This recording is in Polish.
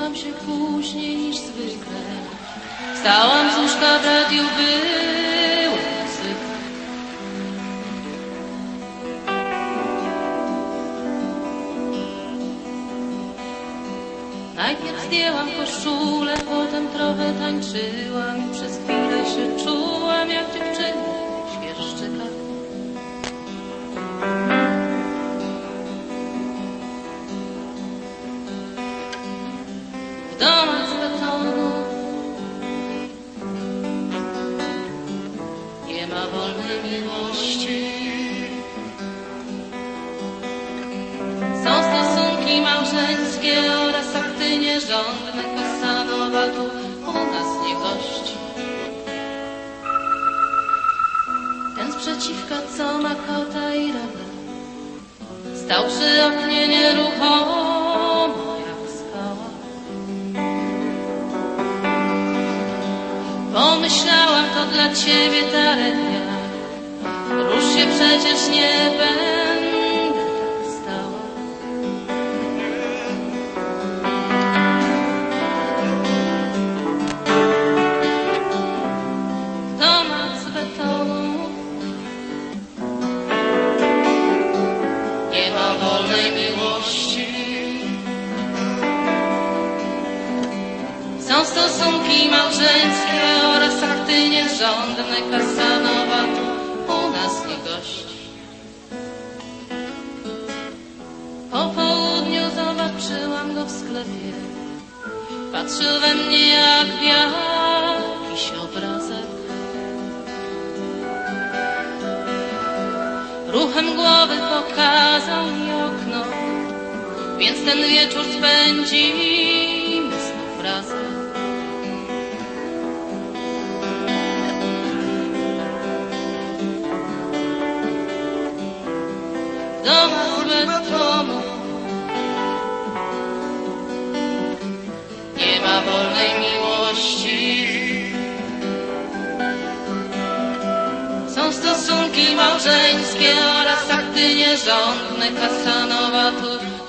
Obudziłam się później niż zwykle. Wstałam z łóżka w radiu, było zwykle. Najpierw zdjęłam koszulę, potem trochę tańczyłam przez chwilę Domach z betonu nie ma wolnej miłości. Są stosunki małżeńskie oraz akty nierządne. Kasanowa tu u nas nie gości. Ten sprzeciwka, co ma kota i rower, stał przy oknie nieruchomo Pomyślałam, to dla ciebie taredia. Rusz się przecież nie będę tak stała. Nie ma Są stosunki małżeńskie oraz akty nierządne. Kasanowa u nas nie gości. Po południu zobaczyłam go w sklepie. Patrzył we mnie jak jakiś obrazek. Ruchem głowy pokazał mi okno, więc ten wieczór spędzimy Stosunki małżeńskie oraz akty nierządne. Kasanowa tu